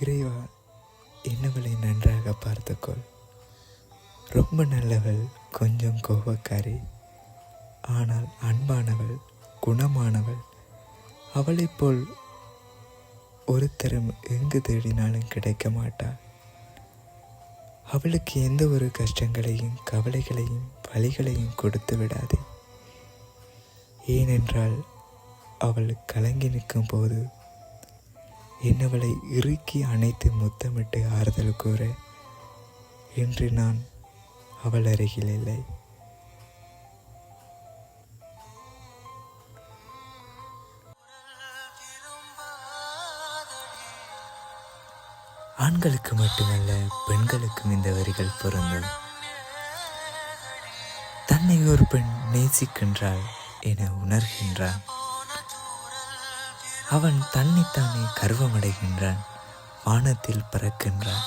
இறைவா என்னவளை நன்றாக பார்த்துக்கொள். ரொம்ப நல்லவள் கொஞ்சம் கோபக்காரி. ஆனால் அன்பானவள் குணமானவள். அவளைப் போல் ஒருத்தரும் எங்கு தேடினாலும் கிடைக்க மாட்டாள் அவளுக்கு எந்த ஒரு கஷ்டங்களையும் கவலைகளையும் வழிகளையும் கொடுத்து விடாதே. ஏனென்றால் அவள் கலங்கி நிற்கும் போது என்னவளை இறுக்கி அணைத்து முத்தமிட்டு ஆறுதல் கூற இன்று நான் அவள் அருகில் இல்லை. ஆண்களுக்கு மட்டுமல்ல பெண்களுக்கும் இந்த வரிகள் பொருந்தும். தன்னை ஒரு பெண் நேசிக்கின்றாள் என உணர்கின்றான். அவன் தன்னைத்தானே கர்வமடைகின்றான் வானத்தில் பறக்கின்றான்.